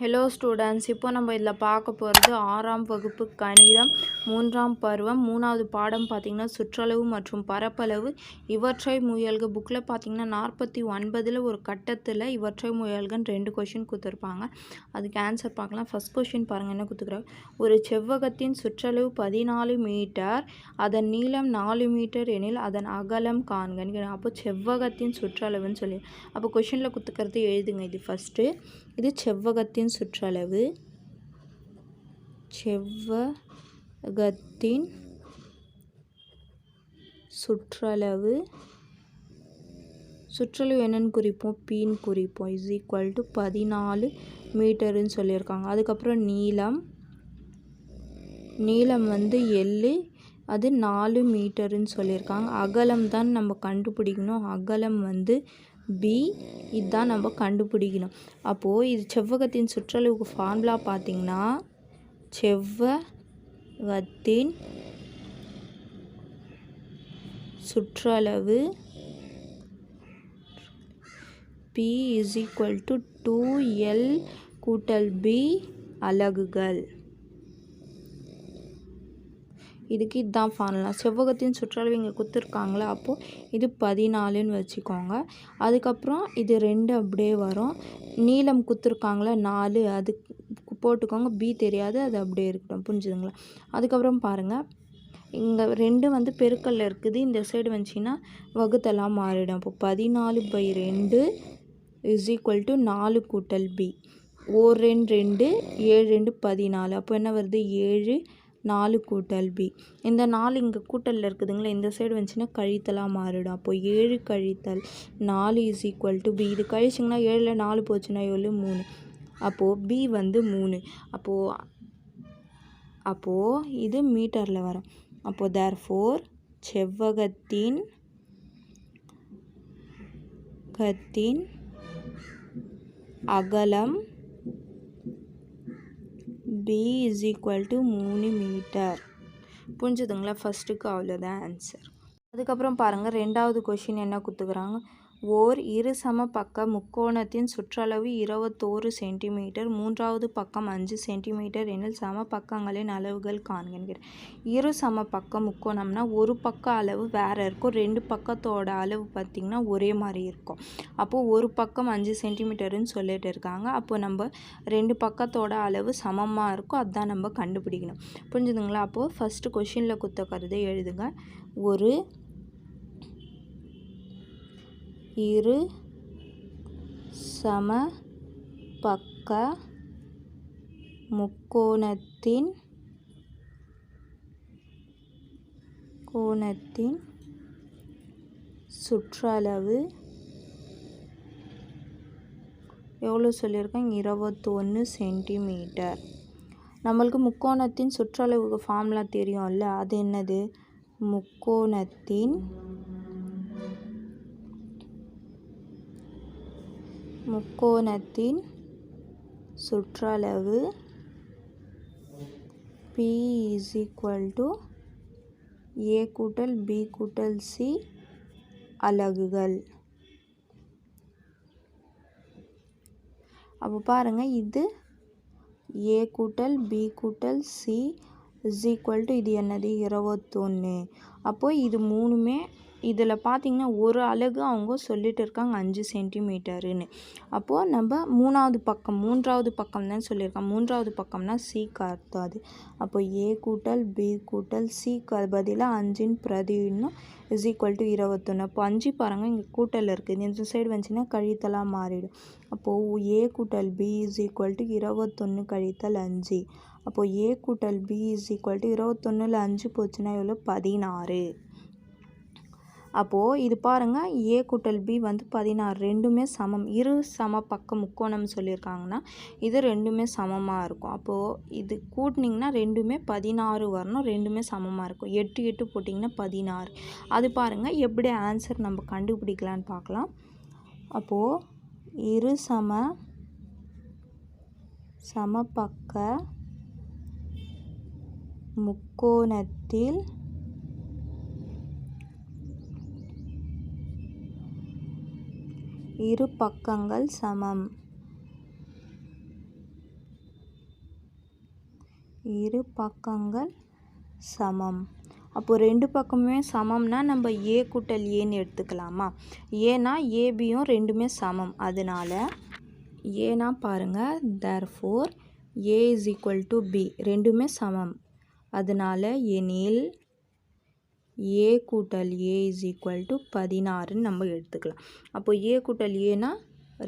Hello students இப்போ நம்ம இதில் பார்க்க போகிறது ஆறாம் வகுப்பு கணிதம் மூன்றாம் பருவம் மூணாவது பாடம் பார்த்திங்கன்னா சுற்றளவு மற்றும் பரப்பளவு. இவற்றை முயல்க. புக்கில் பார்த்திங்கன்னா நாற்பத்தி ஒன்பதில் ஒரு கட்டத்தில் இவற்றை முயல்கன்னு ரெண்டு கொஷின் கொடுத்துருப்பாங்க. அதுக்கு ஆன்சர் பார்க்கலாம். ஃபஸ்ட் கொஷின் பாருங்கள் என்ன கொடுத்துக்கிறாங்க ஒரு செவ்வகத்தின் சுற்றளவு பதினாலு மீட்டர் அதன் நீளம் நாலு மீட்டர் எனில் அதன் அகலம் காண்கன்னு அப்போ செவ்வகத்தின் சுற்றளவுன்னு சொல்லி. அப்போ கொஷினில் கொடுத்துக்கிறது எழுதுங்க. இது ஃபஸ்ட்டு இது செவ்வகத்தின் சுற்றளவு செவ்வகத்தின் சுற்றளவு. சுற்றளவு என்னன்னு குறிப்போம். பீன் குறிப்போம். இஸ் ஈக்குவல் டு பதினாலு மீட்டருன்னு சொல்லியிருக்காங்க. அதுக்கப்புறம் நீளம். நீளம் வந்து எள்ளு அது நாலு மீட்டருன்னு சொல்லியிருக்காங்க. அகலம் தான் நம்ம கண்டுபிடிக்கணும். அகலம் வந்து பி இதுதான் நம்ம கண்டுபிடிக்கணும். அப்போது இது செவ்வகத்தின் சுற்றளவுக்கு ஃபார்முலா பார்த்திங்கன்னா செவ்வகத்தின் சுற்றளவு P is equal to two L கூட்டல் பி அலகுகள். இதுக்கு இதுதான் ஃபார்முலா செவ்வகத்தின் சுற்றளவு இங்கே கொடுத்துருக்காங்களா அப்போது இது பதினாலுன்னு வச்சுக்கோங்க. அதுக்கப்புறம் இது ரெண்டு அப்படியே வரும். நீளம் கொடுத்துருக்காங்களே நாலு. அது போட்டுக்கோங்க. பி தெரியாது அது அப்படியே இருக்கட்டும். புரிஞ்சுதுங்களா? அதுக்கப்புறம் பாருங்கள் இங்கே ரெண்டு வந்து பெருக்கல்ல இருக்குது. இந்த சைடு வந்துச்சின்னா வகுத்தெல்லாம் மாறிடும். இப்போ பதினாலு பை ரெண்டு இஸ் ஈக்குவல் டு நாலு கூட்டல் பி ஓர் ரெண்டு ரெண்டு ஏழு ரெண்டு பதினாலு. அப்போ என்ன வருது? ஏழு நாலு கூட்டல் பி. இந்த நாலு இங்கே கூட்டலில் இருக்குதுங்களா இந்த சைடு வந்துச்சுன்னா கழித்தலாக மாறிடும் அப்போ ஏழு கழித்தல் நாலு இஸ் ஈக்குவல் டு பி இது கழிச்சிங்கன்னா ஏழில் நாலு போச்சுன்னா ஏழு மூணு. அப்போது பி வந்து மூணு. அப்போது அப்போது இது மீட்டரில் வரும். அப்போது தேர் ஃபோர் செவ்வகத்தின் கத்தின் அகலம் பி இஸ் ஈக்குவல் டு மூணு மீட்டர் புரிஞ்சுதுங்களா ஃபஸ்ட்டுக்கு அவ்வளோதான் ஆன்சர் அதுக்கப்புறம் பாருங்கள் ரெண்டாவது கொஷின் என்ன கொடுத்துக்கிறாங்க ஓர் இரு சம பக்க முக்கோணத்தின் சுற்றளவு இருபத்தோரு சென்டிமீட்டர் மூன்றாவது பக்கம் அஞ்சு சென்டிமீட்டர் எனில் சம பக்கங்களின் அளவுகள் காண்கின்ற இரு சம பக்க முக்கோணம்னா ஒரு பக்க அளவு வேறு இருக்கும் ரெண்டு பக்கத்தோட அளவு பார்த்திங்கன்னா ஒரே மாதிரி இருக்கும். அப்போது ஒரு பக்கம் அஞ்சு சென்டிமீட்டருன்னு சொல்லிட்டு இருக்காங்க. அப்போ நம்ம ரெண்டு பக்கத்தோட அளவு சமமாக இருக்கும் அதுதான் நம்ம கண்டுபிடிக்கணும். புரிஞ்சுதுங்களா? அப்போது ஃபஸ்ட்டு கொஷினில் குத்த கருதை எழுதுங்க. ஒரு இரு சம பக்க முக்கோணத்தின் கோணத்தின் சுற்றளவு எவ்வளோ சொல்லியிருக்கேன்? இருபத்தொன்று சென்டிமீட்டர். நம்மளுக்கு முக்கோணத்தின் சுற்றளவுக்கு ஃபார்முலா தெரியும்ல அது என்னது? முக்கோணத்தின் முக்கோணத்தின் சுற்றளவு B is equal to A கூட்டல் பி கூட்டல் சி அலகுகள். அப்போ பாருங்கள் இது ஏ கூட்டல் பி கூட்டல் சி இஸ் ஈக்குவல் டு இது என்னது? இருபத்தொன்று அப்போது இது மூணுமே இதில் பார்த்திங்கன்னா ஒரு அலகு அவங்க சொல்லிட்டு இருக்காங்க அஞ்சு சென்டிமீட்டருன்னு. அப்போது நம்ம மூணாவது பக்கம் மூன்றாவது பக்கம் தான் சொல்லியிருக்காங்க. மூன்றாவது பக்கம்னா சி அர்த்தம் அது. அப்போ ஏ கூட்டல் பி கூட்டல் சிக்கு பதிலாக அஞ்சின் பிரதின்னும் இஸ் ஈக்குவல் டு இருபத்தொன்று அப்போ அஞ்சு பாருங்கள் இங்கே கூட்டல் இருக்குது இந்த சைடு வந்துச்சுன்னா கழித்தலாக மாறிடும். அப்போது ஏ கூட்டல் பி இஸ் ஈக்குவல் டு இருபத்தொன்று கழித்தல் அஞ்சு. அப்போது ஏ கூட்டல் பி இஸ் ஈக்குவல் டு இருபத்தொன்னில் அஞ்சு போச்சுன்னா எவ்வளோ பதினாறு. அப்போது இது பாருங்கள் ஏ கூட்டல் பி வந்து பதினாறு ரெண்டுமே சமம். இரு சம பக்க முக்கோணம் சொல்லியிருக்காங்கன்னா இது ரெண்டுமே சமமாக இருக்கும். அப்போது இது கூட்டினிங்கன்னா ரெண்டுமே பதினாறு வரணும் ரெண்டுமே சமமாக இருக்கும். எட்டு எட்டு போட்டிங்கன்னா பதினாறு. அது பாருங்கள் எப்படி ஆன்சர் நம்ம கண்டுபிடிக்கலான்னு பார்க்கலாம். அப்போது இரு சம சமபக்க முக்கோணத்தில் இரு பக்கங்கள் சமம். இரு பக்கங்கள் சமம். அப்போது ரெண்டு பக்கமுமே சமம்னா நம்ம ஏ கூட்டல் ஏன்னு எடுத்துக்கலாமா? ஏன்னா ஏபியும் ரெண்டுமே சமம். அதனால ஏனா பாருங்கள் therefore A is equal to B ரெண்டுமே சமம். அதனால எனில் ஏ கூட்டல் ஏ இஸ் ஈக்குவல் டு பதினாறுன்னு நம்ம எடுத்துக்கலாம். அப்போ ஏ கூட்டல் ஏனா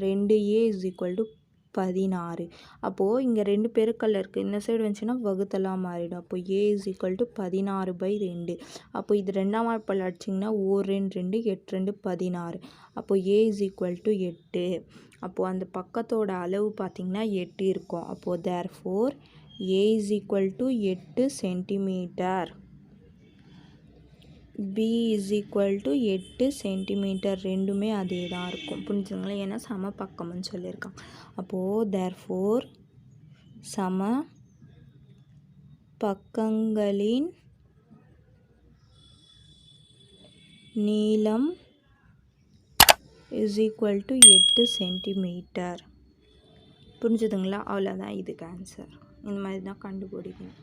ரெண்டு ஏ இஸ் ஈக்குவல் டு பதினாறு. அப்போது இங்கே ரெண்டு பெருக்கல்ல இருக்குது இந்த சைடு வந்துச்சுன்னா வகுத்தலாக மாறிடும். அப்போ ஏ இஸ் ஈக்குவல் டு பதினாறு பை ரெண்டு. அப்போ இது ரெண்டாம் வாய்ப்பால் அடிச்சிங்கன்னா ஓர் ரெண்டு ரெண்டு எட்டு ரெண்டு பதினாறு. அப்போ ஏ இஸ் ஈக்குவல் டு எட்டு. அப்போது அந்த பக்கத்தோட அளவு பார்த்திங்கன்னா எட்டு இருக்கும். அப்போது therefore A is equal to எட்டு centimetre B is equal to எட்டு சென்டிமீட்டர் ரெண்டுமே அதே தான் இருக்கும். புரிஞ்சுங்களா ஏன்னா சம பக்கம்னு சொல்லியிருக்காங்க. அப்போது தேர் ஃபோர் சம பக்கங்களின் நீளம் இஸ் ஈக்குவல் டு எட்டு சென்டிமீட்டர் புரிஞ்சுதுங்களா? அவ்வளோதான் இதுக்கு ஆன்சர் இந்த மாதிரி தான் கண்டுபிடிக்கணும்.